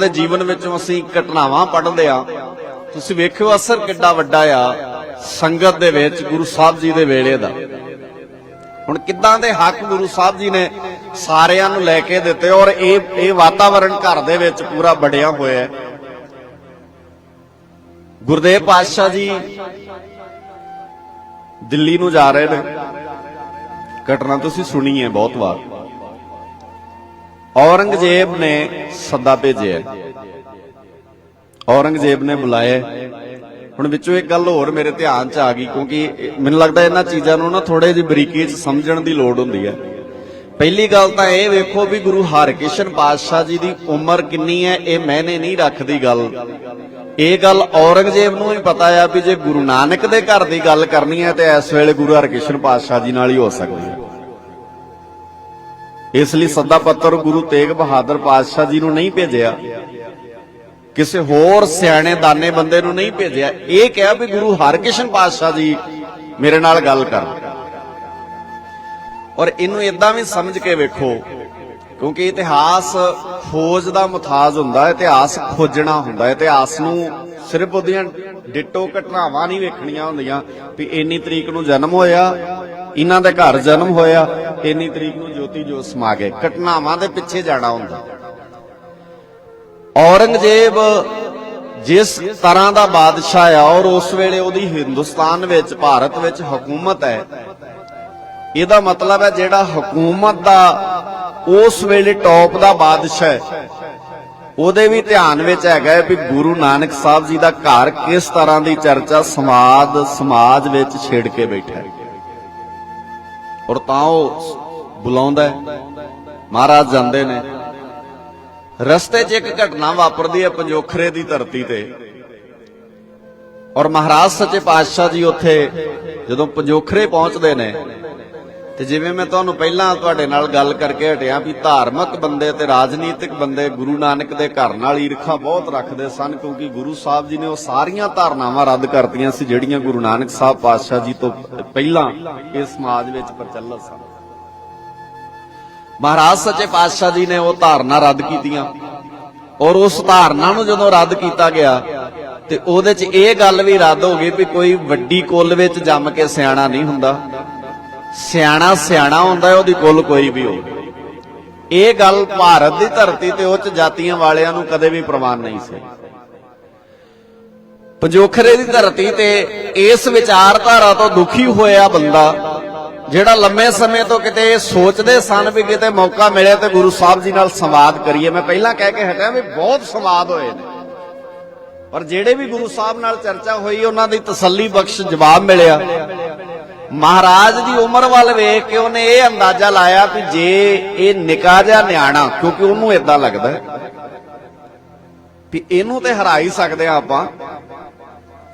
ਦੇ ਜੀਵਨ ਵਿੱਚੋਂ ਅਸੀਂ ਘਟਨਾਵਾਂ ਪੜ੍ਹਦੇ ਆ ਤੁਸੀਂ ਵੇਖਿਓ ਅਸਰ ਕਿੱਡਾ ਵੱਡਾ ਆ ਸੰਗਤ ਦੇ ਵਿੱਚ, ਗੁਰੂ ਸਾਹਿਬ ਜੀ ਦੇ ਵੇਲੇ ਦਾ। ਹੁਣ ਕਿੱਦਾਂ ਦੇ ਹੱਕ ਗੁਰੂ ਸਾਹਿਬ ਜੀ ਨੇ ਸਾਰਿਆਂ ਨੂੰ ਲੈ ਕੇ ਦਿੱਤੇ ਔਰ ਇਹ ਇਹ ਵਾਤਾਵਰਣ ਘਰ ਦੇ ਵਿੱਚ ਪੂਰਾ ਬੜਿਆ ਹੋਇਆ ਹੈ। ਗੁਰਦੇਵ ਪਾਤਸ਼ਾਹ ਜੀ ਦਿੱਲੀ ਨੂੰ ਜਾ ਰਹੇ ਨੇ। ਘਟਨਾ ਤੁਸੀਂ ਸੁਣੀ ਹੈ ਬਹੁਤ ਵਾਰ। ਔਰੰਗਜ਼ੇਬ ਨੇ ਸੱਦਾ ਭੇਜਿਆ। ਔਰੰਗਜ਼ੇਬ ਨੇ ਬੁਲਾਇਆ। ਹੁਣ ਵਿੱਚੋਂ ਇੱਕ ਗੱਲ ਹੋਰ ਮੇਰੇ ਧਿਆਨ 'ਚ ਆ ਗਈ, ਕਿਉਂਕਿ ਮੈਨੂੰ ਲੱਗਦਾ ਇਹਨਾਂ ਚੀਜ਼ਾਂ ਨੂੰ ਨਾ ਥੋੜੇ ਜਿਹੀ ਬਰੀਕੀ 'ਚ ਸਮਝਣ ਦੀ ਲੋੜ ਹੁੰਦੀ ਹੈ। ਪਹਿਲੀ ਗੱਲ ਤਾਂ ਇਹ ਵੇਖੋ ਵੀ ਗੁਰੂ ਹਰਕ੍ਰਿਸ਼ਨ ਪਾਤਸ਼ਾਹ ਜੀ ਦੀ ਉਮਰ ਕਿੰਨੀ ਹੈ, ਇਹ ਮੈਨੇ ਨਹੀਂ ਰੱਖਦੀ ਗੱਲ। ਇਹ ਗੱਲ ਔਰੰਗਜ਼ੇਬ ਨੂੰ ਵੀ ਪਤਾ ਆ ਵੀ ਜੇ ਗੁਰੂ ਨਾਨਕ ਦੇ ਘਰ ਦੀ ਗੱਲ ਕਰਨੀ ਹੈ, ਤੇ ਇਸ ਵੇਲੇ ਗੁਰੂ ਹਰਕ੍ਰਿਸ਼ਨ ਪਾਤਸ਼ਾਹ ਜੀ ਨਾਲ ਹੀ ਹੋ ਸਕਦੀ ਹੈ। ਇਸ ਲਈ ਸੱਦਾ ਪੱਤਰ ਗੁਰੂ ਤੇਗ ਬਹਾਦਰ ਪਾਤਸ਼ਾਹ ਜੀ ਨੂੰ ਨਹੀਂ ਭੇਜਿਆ। ਕਿਸੇ ਹੋਰ ਸਿਆਣੇ ਦਾਨੇ ਬੰਦੇ ਨੂੰ ਨਹੀਂ ਭੇਜਿਆ। ਇਹ ਕਿਹਾ ਵੀ ਗੁਰੂ ਹਰਕ੍ਰਿਸ਼ਨ ਪਾਤਸ਼ਾਹ ਜੀ ਮੇਰੇ ਨਾਲ ਗੱਲ ਕਰਨ ਔਰ ਇਹਨੂੰ ਇਦਾਂ ਵੀ ਸਮਝ ਕੇ ਵੇਖੋ, ਕਿਉਂਕਿ ਇਤਿਹਾਸ ਖੋਜ ਦਾ ਮੁਤਾਜ ਹੁੰਦਾ, ਇਤਿਹਾਸ ਖੋਜਣਾ ਹੁੰਦਾ। ਇਤਿਹਾਸ ਨੂੰ ਸਿਰਫ ਉਹਦੀਆਂ ਡਿਟੋ ਘਟਨਾਵਾਂ ਨਹੀਂ ਵੇਖਣੀਆਂ ਹੁੰਦੀਆਂ ਵੀ ਇੰਨੀ ਤਰੀਕ ਨੂੰ ਜਨਮ ਹੋਇਆ ਇਹਨਾਂ ਦੇ ਘਰ ਜਨਮ ਹੋਇਆ, ਇੰਨੀ ਤਰੀਕ ਨੂੰ ਜੋਤੀ ਜੋਤ ਸਮਾ ਗਏ। ਘਟਨਾਵਾਂ ਦੇ ਪਿੱਛੇ ਜਾਣਾ ਹੁੰਦਾ। ਔਰੰਗਜ਼ੇਬ ਜਿਸ ਤਰ੍ਹਾਂ ਦਾ ਬਾਦਸ਼ਾਹ ਆ, ਔਰ ਉਸ ਵੇਲੇ ਉਹਦੀ ਹਿੰਦੁਸਤਾਨ ਵਿੱਚ, ਭਾਰਤ ਵਿੱਚ ਹਕੂਮਤ ਹੈ, ਇਹਦਾ ਮਤਲਬ ਹੈ ਜਿਹੜਾ ਹਕੂਮਤ ਦਾ, ਉਸ ਵੇਲੇ ਟੌਪ ਦਾ ਬਾਦਸ਼ਾਹ ਹੈ। ਉਹਦੇ ਵੀ ਧਿਆਨ ਵਿੱਚ ਹੈਗਾ ਹੈ ਵੀ ਗੁਰੂ ਨਾਨਕ ਸਾਹਿਬ ਜੀ ਦਾ ਘਰ ਕਿਸ ਤਰ੍ਹਾਂ ਦੀ ਚਰਚਾ ਸਮਾਜ ਸਮਾਜ ਵਿੱਚ ਛੇੜ ਕੇ ਬੈਠਾ ਹੈ। ਔਰ ਤਾਂ ਉਹ ਬੁਲਾਉਂਦਾ ਮਹਾਰਾਜ ਜਾਂਦੇ ਨੇ। ਰਸਤੇ 'ਚ ਇੱਕ ਘਟਨਾ ਵਾਪਰਦੀ ਹੈ ਪੰਜੋਖਰੇ ਦੀ ਧਰਤੀ ਤੇ। ਔਰ ਮਹਾਰਾਜ ਸੱਚੇ ਪਾਤਸ਼ਾਹ ਜੀ ਉੱਥੇ ਜਦੋਂ ਪੰਜੋਖਰੇ ਪਹੁੰਚਦੇ ਨੇ ਤੇ ਜਿਵੇਂ ਮੈਂ ਤੁਹਾਨੂੰ ਪਹਿਲਾਂ ਤੁਹਾਡੇ ਨਾਲ ਗੱਲ ਕਰਕੇ ਹਟਿਆ ਵੀ ਧਾਰਮਿਕ ਬੰਦੇ ਤੇ ਰਾਜਨੀਤਿਕ ਬੰਦੇ ਗੁਰੂ ਨਾਨਕ ਦੇ ਘਰ ਨਾਲ ਈਰਖਾ ਬਹੁਤ ਰੱਖਦੇ ਸਨ ਕਿਉਂਕਿ ਗੁਰੂ ਸਾਹਿਬ ਜੀ ਨੇ ਉਹ ਸਾਰੀਆਂ ਧਾਰਨਾਵਾਂ ਰੱਦ ਕਰਤੀਆਂ ਸੀ ਜਿਹੜੀਆਂ ਗੁਰੂ ਨਾਨਕ ਸਾਹਿਬ ਪਾਤਸ਼ਾਹ ਜੀ ਤੋਂ ਪਹਿਲਾਂ ਇਸ ਸਮਾਜ ਵਿੱਚ ਪ੍ਰਚਲਿਤ ਸਨ। ਮਹਾਰਾਜ ਸੱਚੇ ਪਾਤਸ਼ਾਹ ਜੀ ਨੇ ਉਹ ਧਾਰਨਾ ਰੱਦ ਕੀਤੀਆਂ ਔਰ ਉਸ ਧਾਰਨਾ ਨੂੰ ਜਦੋਂ ਰੱਦ ਕੀਤਾ ਗਿਆ ਤੇ ਉਹਦੇ 'ਚ ਇਹ ਗੱਲ ਵੀ ਰੱਦ ਹੋ ਗਈ ਵੀ ਕੋਈ ਵੱਡੀ ਕੁੱਲ ਵਿੱਚ ਜੰਮ ਕੇ ਸਿਆਣਾ ਨਹੀਂ ਹੁੰਦਾ। ਸਿਆਣਾ ਸਿਆਣਾ ਹੁੰਦਾ ਉਹਦੀ ਕੁੱਲ ਕੋਈ ਵੀ ਹੋਵੇ। ਇਹ ਗੱਲ ਭਾਰਤ ਦੀ ਧਰਤੀ ਤੇ ਉੱਚ ਜਾਤੀਆਂ ਵਾਲਿਆਂ ਨੂੰ ਕਦੇ ਵੀ ਪ੍ਰਵਾਨ ਨਹੀਂ ਸੀ। ਪੰਜੋਖਰੇ ਦੀ ਧਰਤੀ ਤੇ ਇਸ ਵਿਚਾਰਧਾਰਾ ਤੋਂ ਦੁਖੀ ਹੋਇਆ ਬੰਦਾ, ਜਿਹੜਾ ਲੰਮੇ ਸਮੇਂ ਤੋਂ ਕਿਤੇ ਸੋਚਦੇ ਸਨ ਵੀ ਕਿਤੇ ਮੌਕਾ ਮਿਲੇ ਤੇ ਗੁਰੂ ਸਾਹਿਬ ਜੀ ਨਾਲ ਸੰਵਾਦ ਕਰੀਏ। ਮੈਂ ਪਹਿਲਾਂ ਕਹਿ ਕੇ ਹਟਿਆ ਵੀ ਬਹੁਤ ਸੰਵਾਦ ਹੋਏ ਨੇ। ਪਰ ਜਿਹੜੇ ਵੀ ਗੁਰੂ ਸਾਹਿਬ ਨਾਲ ਚਰਚਾ ਹੋਈ, ਉਹਨਾਂ ਦੀ ਤਸੱਲੀ ਬਖਸ਼ ਜਵਾਬ ਮਿਲਿਆ। ਮਹਾਰਾਜ ਦੀ ਉਮਰ ਵੱਲ ਵੇਖ ਕੇ ਉਹਨੇ ਇਹ ਅੰਦਾਜ਼ਾ ਲਾਇਆ ਕਿ ਜੇ ਇਹ ਨਿਕਾ ਜਿਹਾ ਨਿਆਣਾ, ਕਿਉਂਕਿ ਉਹਨੂੰ ਇਦਾਂ ਲੱਗਦਾ ਵੀ ਇਹਨੂੰ ਤੇ ਹਰਾ ਹੀ ਸਕਦੇ ਆ ਆਪਾਂ,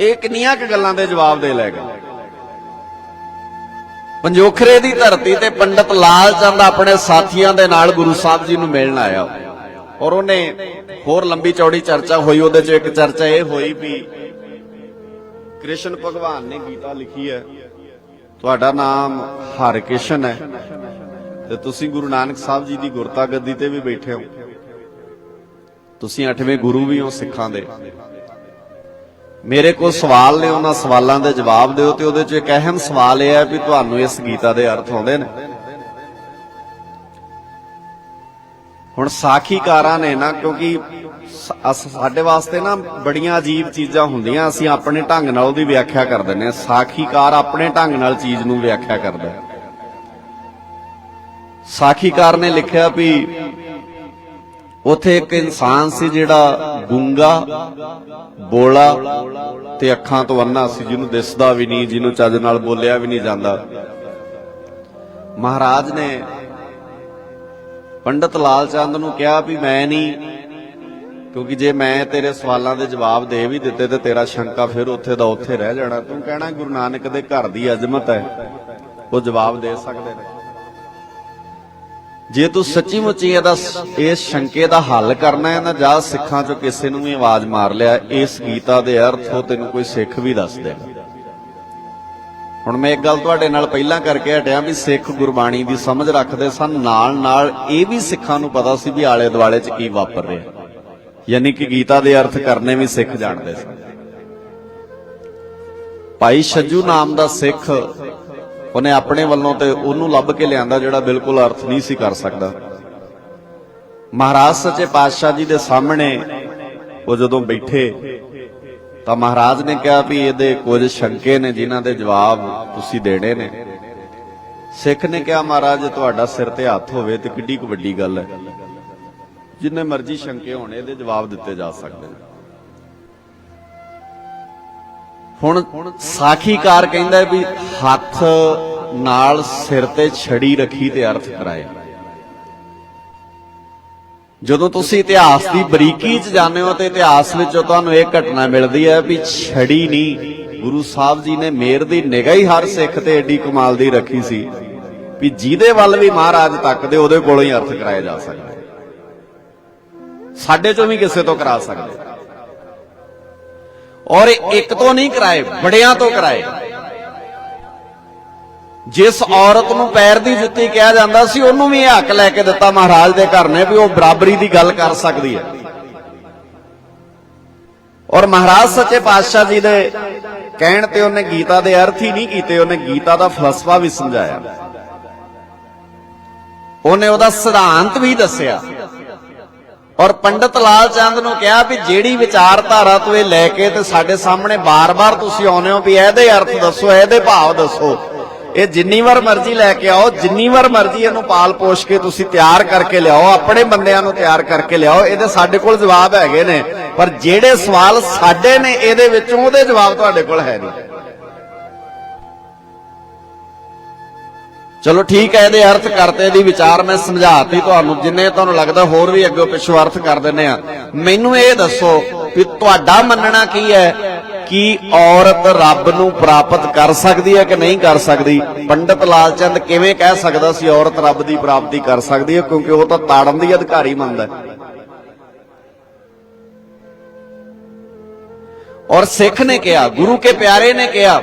ਇਹ ਕਿੰਨੀਆਂ ਕੁ ਗੱਲਾਂ ਦੇ ਜਵਾਬ ਦੇ ਲੈ ਗਏ ਪੰਜੋਖਰੇ ਦੀ ਧਰਤੀ ਤੇ ਪੰਡਤ ਲਾਲ ਚੰਦ ਆਪਣੇ ਸਾਥੀਆਂ ਦੇ ਨਾਲ ਗੁਰੂ ਸਾਹਿਬ ਜੀ ਨੂੰ ਮਿਲਣ ਆਇਆ। ਔਰ ਉਹਨੇ ਹੋਰ ਲੰਬੀ ਚੌੜੀ ਚਰਚਾ ਹੋਈ, ਉਹਦੇ ਚ ਇੱਕ ਚਰਚਾ ਇਹ ਹੋਈ ਵੀ ਕ੍ਰਿਸ਼ਨ ਭਗਵਾਨ ਨੇ ਗੀਤਾ ਲਿਖੀ ਹੈ ਤੁਹਾਡਾ ਨਾਮ ਹਰਿਕ੍ਰਿਸ਼ਨ ਹੈ ਤੇ ਤੁਸੀਂ ਗੁਰੂ ਨਾਨਕ ਸਾਹਿਬ ਜੀ ਦੀ ਗੁਰਤਾ ਗੱਦੀ ਤੇ ਵੀ ਬੈਠੇ ਹੋ। ਤੁਸੀਂ ਅੱਠਵੇਂ ਗੁਰੂ ਵੀ ਹੋ ਸਿੱਖਾਂ ਦੇ। ਮੇਰੇ ਕੋਲ ਸਵਾਲ ਨੇ, ਉਹਨਾਂ ਸਵਾਲਾਂ ਦੇ ਜਵਾਬ ਦਿਓ ਤੇ ਉਹਦੇ ਚ ਇੱਕ ਅਹਿਮ ਸਵਾਲ ਇਹ ਹੈ ਵੀ ਤੁਹਾਨੂੰ ਇਸ ਗੀਤਾ ਦੇ ਅਰਥ ਆਉਂਦੇ ਨੇ। ਹੁਣ ਸਾਖੀਕਾਰਾਂ ਨੇ ਨਾ, ਕਿਉਂਕਿ ਸਾਡੇ ਵਾਸਤੇ ਨਾ ਬੜੀਆਂ ਅਜੀਬ ਚੀਜ਼ਾਂ ਹੁੰਦੀਆਂ, ਅਸੀਂ ਆਪਣੇ ਢੰਗ ਨਾਲ ਉਹਦੀ ਵਿਆਖਿਆ ਕਰ ਦਿੰਦੇ ਹਾਂ। ਸਾਖੀਕਾਰ ਆਪਣੇ ਢੰਗ ਨਾਲ ਚੀਜ਼ ਨੂੰ ਵਿਆਖਿਆ ਕਰਦਾ ਸਾਖੀਕਾਰ ਨੇ ਲਿਖਿਆ ਵੀ ਉਥੇ ਇੱਕ ਇਨਸਾਨ ਸੀ ਜਿਹੜਾ ਗੁੰਗਾ ਬੋਲਾ ਤੇ ਅੱਖਾਂ ਤੋਂ ਅੰਨਾ ਸੀ, ਜਿਹਨੂੰ ਦਿਸਦਾ ਵੀ ਨਹੀਂ, ਜਿਹਨੂੰ ਚੱਜ ਨਾਲ ਬੋਲਿਆ ਵੀ ਨਹੀਂ ਜਾਂਦਾ। ਮਹਾਰਾਜ ਨੇ ਪੰਡਤ ਲਾਲ ਚੰਦ ਨੂੰ ਕਿਹਾ ਵੀ ਮੈਂ ਨਹੀਂ, ਕਿਉਂਕਿ ਜੇ ਮੈਂ ਤੇਰੇ ਸਵਾਲਾਂ ਦੇ ਜਵਾਬ ਦੇ ਵੀ ਦਿੱਤੇ ਤੇ ਤੇਰਾ ਸ਼ੰਕਾ ਫਿਰ ਉੱਥੇ ਦਾ ਉੱਥੇ ਰਹਿ ਜਾਣਾ। ਤੂੰ ਕਹਿਣਾ ਗੁਰੂ ਨਾਨਕ ਦੇ ਘਰ ਦੀ ਅਜ਼ਮਤ ਹੈ, ਉਹ ਜਵਾਬ ਦੇ ਸਕਦੇ ਨੇ। ਜੇ ਤੂੰ ਸੱਚੀ ਮੁੱਚੀ ਇਹਦਾ ਇਸ ਸ਼ੰਕੇ ਦਾ ਹੱਲ ਕਰਨਾ ਹੈ ਨਾ ਜਾ ਸਿੱਖਾਂ ਚੋਂ ਕਿਸੇ ਨੂੰ ਵੀ ਆਵਾਜ਼ ਮਾਰ ਲਿਆ। ਇਸ ਗੀਤਾ ਦੇ ਅਰਥ ਉਹ ਤੈਨੂੰ ਕੋਈ ਸਿੱਖ ਵੀ ਦੱਸ ਦੇਗਾ ਹੁਣ ਮੈਂ ਇੱਕ ਗੱਲ ਤੁਹਾਡੇ ਨਾਲ ਪਹਿਲਾਂ ਕਰਕੇ ਹਟਿਆ ਵੀ ਸਿੱਖ ਗੁਰਬਾਣੀ ਦੀ ਸਮਝ ਰੱਖਦੇ ਸਨ ਨਾਲ ਨਾਲ ਇਹ ਵੀ ਸਿੱਖਾਂ ਨੂੰ ਪਤਾ ਸੀ ਵੀ ਆਲੇ ਦੁਆਲੇ 'ਚ ਕੀ ਵਾਪਰ ਰਿਹਾ। ਯਾਨੀ ਕਿ ਗੀਤਾ ਦੇ ਅਰਥ ਕਰਨੇ ਵੀ ਸਿੱਖ ਜਾਣਦੇ ਸਨ। ਭਾਈ ਛੱਜੂ ਨਾਮ ਦਾ ਸਿੱਖ, ਉਹਨੇ ਆਪਣੇ ਵੱਲੋਂ ਤੇ ਉਹਨੂੰ ਲੱਭ ਕੇ ਲਿਆਂਦਾ ਜਿਹੜਾ ਬਿਲਕੁਲ ਅਰਥ ਨਹੀਂ ਸੀ ਕਰ ਸਕਦਾ। ਮਹਾਰਾਜ ਸੱਚੇ ਪਾਤਸ਼ਾਹ ਜੀ ਦੇ ਸਾਹਮਣੇ ਉਹ ਜਦੋਂ ਬੈਠੇ ਤਾਂ ਮਹਾਰਾਜ ਨੇ ਕਿਹਾ ਵੀ ਇਹਦੇ ਕੁਝ ਸ਼ੰਕੇ ਨੇ, ਜਿਨ੍ਹਾਂ ਦੇ ਜਵਾਬ ਤੁਸੀਂ ਦੇਣੇ ਨੇ। ਸਿੱਖ ਨੇ ਕਿਹਾ, ਮਹਾਰਾਜ ਤੁਹਾਡਾ ਸਿਰ ਤੇ ਹੱਥ ਹੋਵੇ ਤੇ ਕਿੱਡੀ ਕੁ ਵੱਡੀ ਗੱਲ ਹੈ। ਜਿੰਨੇ ਮਰਜ਼ੀ ਸ਼ੰਕੇ ਹੋਣ, ਇਹਦੇ ਜਵਾਬ ਦਿੱਤੇ ਜਾ ਸਕਦੇ ਨੇ। ਹੁਣ ਸਾਖੀਕਾਰ ਕਹਿੰਦਾ ਵੀ ਹੱਥ ਨਾਲ ਸਿਰ ਤੇ ਛੜੀ ਰੱਖੀ ਤੇ ਅਰਥ ਕਰਾਏ ਜਦੋਂ ਤੁਸੀਂ ਇਤਿਹਾਸ ਦੀ ਬਰੀਕੀ 'ਚ ਜਾਂਦੇ ਹੋ ਤੇ ਇਤਿਹਾਸ ਵਿੱਚੋਂ ਤੁਹਾਨੂੰ ਇਹ ਘਟਨਾ ਮਿਲਦੀ ਹੈ ਵੀ ਛੜੀ ਨਹੀਂ, ਗੁਰੂ ਸਾਹਿਬ ਜੀ ਨੇ ਮੇਰ ਦੀ ਨਿਗਾਹ ਹੀ ਹਰ ਸਿੱਖ ਤੇ ਏਡੀ ਕਮਾਲ ਦੀ ਰੱਖੀ ਸੀ ਵੀ ਜਿਹਦੇ ਵੱਲ ਵੀ ਮਹਾਰਾਜ ਤੱਕਦੇ ਉਹਦੇ ਕੋਲੋਂ ਹੀ ਅਰਥ ਕਰਾਏ ਜਾ ਸਕਦੇ ਸਾਡੇ ਚੋਂ ਵੀ ਕਿਸੇ ਤੋਂ ਕਰਾ ਸਕਦੇ। ਔਰ ਇੱਕ ਤੋਂ ਨਹੀਂ ਕਰਾਏ, ਬੜਿਆਂ ਤੋਂ ਕਰਾਏ। ਜਿਸ ਔਰਤ ਨੂੰ ਪੈਰ ਦੀ ਜੁੱਤੀ ਕਿਹਾ ਜਾਂਦਾ ਸੀ, ਉਹਨੂੰ ਵੀ ਇਹ ਹੱਕ ਲੈ ਕੇ ਦਿੱਤਾ ਮਹਾਰਾਜ ਦੇ ਘਰ ਨੇ ਵੀ ਉਹ ਬਰਾਬਰੀ ਦੀ ਗੱਲ ਕਰ ਸਕਦੀ ਹੈ। ਔਰ ਮਹਾਰਾਜ ਸੱਚੇ ਪਾਤਸ਼ਾਹ ਜੀ ਦੇ ਕਹਿਣ ਤੇ ਉਹਨੇ ਗੀਤਾ ਦੇ ਅਰਥ ਹੀ ਨਹੀਂ ਕੀਤੇ, ਉਹਨੇ ਗੀਤਾ ਦਾ ਫਲਸਫਾ ਵੀ ਸਮਝਾਇਆ। ਉਹਨੇ ਉਹਦਾ ਸਿਧਾਂਤ ਵੀ ਦੱਸਿਆ। ਔਰ ਪੰਡਤ ਲਾਲ ਚੰਦ ਨੂੰ ਕਿਹਾ ਵੀ ਜਿਹੜੀ ਵਿਚਾਰਧਾਰਾ ਤੋਂ ਇਹ ਲੈ ਕੇ ਤੇ ਸਾਡੇ ਸਾਹਮਣੇ ਬਾਰ-ਬਾਰ ਤੁਸੀਂ ਆਉਨੇ ਹੋ ਵੀ ਇਹਦੇ ਅਰਥ ਦੱਸੋ, ਇਹਦੇ ਭਾਵ ਦੱਸੋ। ਇਹ ਜਿੰਨੀ ਵਾਰ ਮਰਜ਼ੀ ਲੈ ਕੇ ਆਓ, ਜਿੰਨੀ ਵਾਰ ਮਰਜ਼ੀ ਇਹਨੂੰ ਪਾਲ ਪੋਸ਼ ਕੇ ਤੁਸੀਂ ਤਿਆਰ ਕਰਕੇ ਲਿਆਓ, ਆਪਣੇ ਬੰਦਿਆਂ ਨੂੰ ਤਿਆਰ ਕਰਕੇ ਲਿਆਓ, ਇਹਦੇ ਸਾਡੇ ਕੋਲ ਜਵਾਬ ਹੈਗੇ ਨੇ। ਪਰ ਜਿਹੜੇ ਸਵਾਲ ਸਾਡੇ ਨੇ ਇਹਦੇ ਵਿੱਚੋਂ, ਉਹਦੇ ਜਵਾਬ ਤੁਹਾਡੇ ਕੋਲ ਹੈ ਨਹੀਂ। ਚਲੋ ਠੀਕ ਹੈ, ਇਹਦੇ ਅਰਥ ਕਰਤੇ ਦੀ ਵਿਚਾਰ ਮੈਂ ਸਮਝਾਤੀ ਤੁਹਾਨੂੰ, ਜਿੰਨੇ ਤੁਹਾਨੂੰ ਲੱਗਦਾ ਹੋਰ ਵੀ ਅੱਗੇ ਪਿੱਛੋਂ ਅਰਥ ਕਰ ਦਿੰਨੇ ਆ। ਮੈਨੂੰ ਇਹ ਦੱਸੋ ਵੀ ਤੁਹਾਡਾ ਮੰਨਣਾ ਕੀ ਹੈ? ਕੀ ਔਰਤ ਰੱਬ ਨੂੰ ਪ੍ਰਾਪਤ ਕਰ ਸਕਦੀ ਹੈ ਕਿ ਨਹੀਂ ਕਰ ਸਕਦੀ? ਪੰਡਤ ਲਾਲਚੰਦ ਕਿਵੇਂ ਕਹਿ ਸਕਦਾ ਸੀ ਔਰਤ ਰੱਬ ਦੀ ਪ੍ਰਾਪਤੀ ਕਰ ਸਕਦੀ ਹੈ? ਕਿਉਂਕਿ ਉਹ ਤਾਂ ਤਾੜਨ ਦੀ ਅਧਿਕਾਰੀ ਮੰਨਦਾ ਔਰ ਸਿੱਖ ਨੇ ਕਿਹਾ, ਗੁਰੂ ਕੇ ਪਿਆਰੇ ਨੇ ਕਿਹਾ,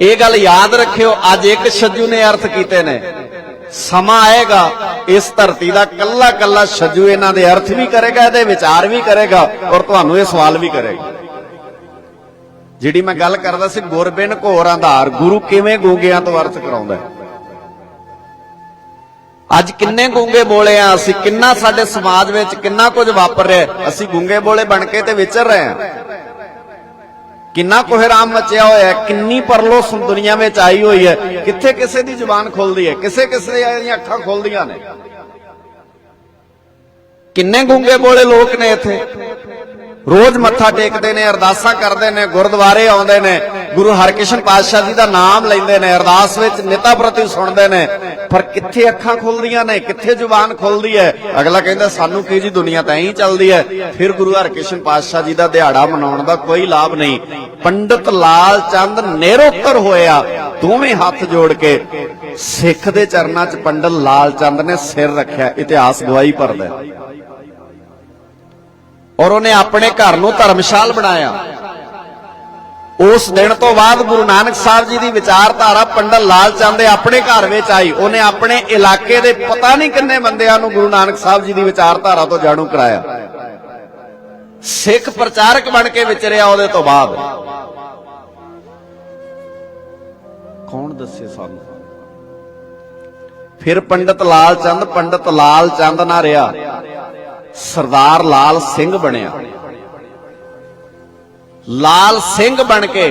ਇਹ ਗੱਲ ਯਾਦ ਰੱਖਿਓ, ਅੱਜ ਇੱਕ ਛੱਜੂ ਨੇ ਅਰਥ ਕੀਤੇ ਨੇ। ਸਮਾਂ ਆਏਗਾ, ਇਸ ਧਰਤੀ ਦਾ ਕੱਲਾ ਕੱਲਾ ਛੱਜੂ ਇਹਨਾਂ ਦੇ ਅਰਥ ਵੀ ਕਰੇਗਾ, ਇਹਦੇ ਵਿਚਾਰ ਵੀ ਕਰੇਗਾ ਔਰ ਤੁਹਾਨੂੰ ਇਹ ਸਵਾਲ ਵੀ ਕਰੇਗਾ। ਜਿਹੜੀ ਮੈਂ ਗੱਲ ਕਰਦਾ ਸੀ ਗੁਰਬਿਨ ਘੋਰ ਆਧਾਰ ਗੁਰੂ ਕਿਵੇਂ ਗੂੰਗਿਆਂ ਤੋਂ ਅਰਥ ਕਰਾਉਂਦਾ ਅੱਜ ਕਿੰਨੇ ਗੂੰਗੇ ਬੋਲੇ ਆ, ਅਸੀਂ ਕਿੰਨਾ ਸਾਡੇ ਸਮਾਜ ਵਿੱਚ ਕਿੰਨਾ ਕੁਝ ਵਾਪਰ ਰਿਹਾ ਅਸੀਂ ਗੂੰਗੇ ਬੋਲੇ ਬਣ ਕੇ ਤੇ ਵਿਚਰ ਰਹੇ ਹਾਂ। ਕਿੰਨਾ ਕੋਹਰਾਮ ਮਚਿਆ ਹੋਇਆ ਕਿੰਨੀ ਪਰਲੋ ਸੁ- ਦੁਨੀਆ ਵਿੱਚ ਆਈ ਹੋਈ ਹੈ। ਕਿੱਥੇ ਕਿਸੇ ਦੀ ਜ਼ੁਬਾਨ ਖੁੱਲਦੀ ਹੈ? ਕਿਸੇ ਕਿਸੇ ਦੀਆਂ ਅੱਖਾਂ ਖੁੱਲਦੀਆਂ ਨੇ। ਕਿੰਨੇ ਗੂੰਗੇ ਬੋਲੇ ਲੋਕ ਨੇ ਇੱਥੇ? ਰੋਜ਼ ਮੱਥਾ ਟੇਕਦੇ ਨੇ, ਅਰਦਾਸਾਂ ਕਰਦੇ ਨੇ, ਗੁਰਦੁਆਰੇ ਆਉਂਦੇ ਨੇ, ਗੁਰੂ ਹਰਕ੍ਰਿਸ਼ਨ ਪਾਤਸ਼ਾਹ ਜੀ ਦਾ ਨਾਮ ਲੈਂਦੇ ਨੇ, ਅਰਦਾਸ ਵਿੱਚ ਨਿਤਾ ਪ੍ਰਤੀ ਸੁਣਦੇ ਨੇ। ਪਰ ਕਿੱਥੇ ਅੱਖਾਂ ਖੁੱਲਦੀਆਂ ਨੇ, ਕਿੱਥੇ ਜ਼ੁਬਾਨ ਖੁੱਲਦੀ ਹੈ? ਅਗਲਾ ਕਹਿੰਦਾ, ਸਾਨੂੰ ਕੀ ਜੀ, ਦੁਨੀਆ ਤਾਂ ਐਂ ਚੱਲਦੀ ਹੈ। ਫਿਰ ਗੁਰੂ ਹਰਕ੍ਰਿਸ਼ਨ ਪਾਤਸ਼ਾਹ ਜੀ ਦਾ ਦਿਹਾੜਾ ਮਨਾਉਣ ਦਾ ਕੋਈ ਲਾਭ ਨਹੀਂ। ਪੰਡਤ ਲਾਲ ਚੰਦ ਨਿਰੋਤਰ ਹੋਇਆ, ਦੋਵੇਂ ਹੱਥ ਜੋੜ ਕੇ। ਸਿੱਖ ਦੇ ਚਰਨਾਂ 'ਚ ਪੰਡਤ ਲਾਲ ਚੰਦ ਨੇ ਸਿਰ ਰੱਖਿਆ, ਇਤਿਹਾਸ ਗਵਾਹੀ ਭਰਦਾ ਔਰ ਉਹਨੇ ਆਪਣੇ ਘਰ ਨੂੰ ਧਰਮਸ਼ਾਲ ਬਣਾਇਆ। ਉਸ ਦਿਨ ਤੋਂ ਬਾਅਦ ਗੁਰੂ ਨਾਨਕ ਸਾਹਿਬ ਜੀ ਦੀ ਵਿਚਾਰਧਾਰਾ ਪੰਡਤ ਲਾਲ ਚੰਦ ਦੇ ਆਪਣੇ ਘਰ ਵਿੱਚ ਆਈ। ਉਹਨੇ ਆਪਣੇ ਇਲਾਕੇ ਦੇ ਪਤਾ ਨਹੀਂ ਕਿੰਨੇ ਬੰਦਿਆਂ ਨੂੰ ਗੁਰੂ ਨਾਨਕ ਸਾਹਿਬ ਜੀ ਦੀ ਵਿਚਾਰਧਾਰਾ ਤੋਂ ਜਾਣੂ ਕਰਾਇਆ। ਸਿੱਖ ਪ੍ਰਚਾਰਕ ਬਣ ਕੇ ਵਿਚਰਿਆ ਉਹਦੇ ਤੋਂ ਬਾਅਦ। ਕੌਣ ਦੱਸੇ ਸਾਨੂੰ? ਫਿਰ ਪੰਡਤ ਲਾਲ ਚੰਦ, ਪੰਡਤ ਲਾਲ ਚੰਦ ਨਾ ਰਿਹਾ। ਸਰਦਾਰ ਲਾਲ ਸਿੰਘ ਬਣਿਆ। ਲਾਲ ਸਿੰਘ ਬਣ ਕੇ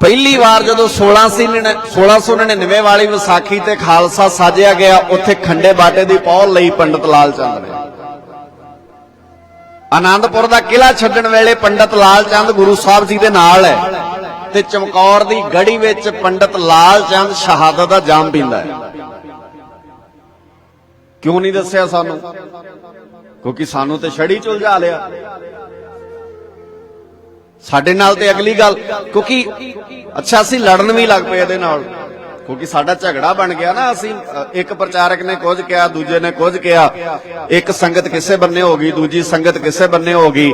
ਪਹਿਲੀ ਵਾਰ ਜਦੋਂ 1699 1699 ਵਾਲੀ ਵਿਸਾਖੀ ਤੇ ਖਾਲਸਾ ਸਾਜਿਆ ਗਿਆ, ਉੱਥੇ ਖੰਡੇ ਬਾਟੇ ਦੀ ਪੌਲ ਲਈ ਪੰਡਤ ਲਾਲ ਚੰਦ ਨੇ। ਆਨੰਦਪੁਰ ਦਾ ਕਿਲਾ ਛੱਡਣ ਵੇਲੇ ਪੰਡਤ ਲਾਲ ਚੰਦ ਗੁਰੂ ਸਾਹਿਬ ਜੀ ਦੇ ਨਾਲ ਹੈ ਤੇ ਚਮਕੌਰ ਦੀ ਗੜੀ ਵਿੱਚ ਪੰਡਤ ਲਾਲ ਚੰਦ ਸ਼ਹਾਦਤ ਦਾ ਜਾਮ ਪੀਂਦਾ ਹੈ। ਕਿਉਂ ਨਹੀਂ ਦੱਸਿਆ ਸਾਨੂੰ? ਕਿਉਂਕਿ ਸਾਨੂੰ ਤੇ ਛੜੀ ਚ ਉਲਝਾ ਲਿਆ। ਸਾਡੇ ਨਾਲ ਤੇ ਅਗਲੀ ਗੱਲ, ਕਿਉਂਕਿ ਅੱਛਾ, ਅਸੀਂ ਲੜਨ ਵੀ ਲੱਗ ਪਏ ਇਹਦੇ ਨਾਲ। ਕਿਉਂਕਿ ਸਾਡਾ ਝਗੜਾ ਬਣ ਗਿਆ ਨਾ, ਅਸੀਂ ਇੱਕ ਪ੍ਰਚਾਰਕ ਨੇ ਕੁਝ ਕਿਹਾ, ਦੂਜੇ ਨੇ ਕੁਝ ਕਿਹਾ। ਇੱਕ ਸੰਗਤ ਕਿਸੇ ਬੰਨੇ ਹੋ ਗਈ, ਦੂਜੀ ਸੰਗਤ ਕਿਸੇ ਬੰਨੇ ਹੋ ਗਈ।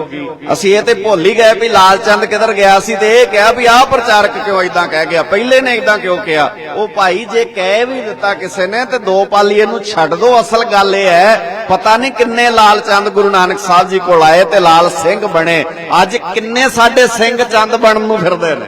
ਅਸੀਂ ਇਹ ਤੇ ਭੁੱਲ ਹੀ ਗਏ ਵੀ ਲਾਲ ਚੰਦ ਕਿੱਧਰ ਗਿਆ ਸੀ ਤੇ ਇਹ ਕਿਹਾ ਵੀ ਆਹ ਪ੍ਰਚਾਰਕ ਕਿਉਂ ਇਦਾਂ ਕਹਿ ਗਿਆ? ਪਹਿਲੇ ਨੇ ਇਦਾਂ ਕਿਉਂ ਕਿਹਾ? ਉਹ ਭਾਈ ਜੇ ਕਹਿ ਵੀ ਦਿੱਤਾ ਕਿਸੇ ਨੇ, ਤੇ ਦੋ ਪਾਲੀਏ ਨੂੰ ਛੱਡ ਦੋ। ਅਸਲ ਗੱਲ ਇਹ ਹੈ, ਪਤਾ ਨਹੀਂ ਕਿੰਨੇ ਲਾਲ ਚੰਦ ਗੁਰੂ ਨਾਨਕ ਸਾਹਿਬ ਜੀ ਕੋਲ ਆਏ ਤੇ ਲਾਲ ਸਿੰਘ ਬਣੇ। ਅੱਜ ਕਿੰਨੇ ਸਾਡੇ ਸਿੰਘ ਚੰਦ ਬਣਨ ਨੂੰ ਫਿਰਦੇ ਨੇ।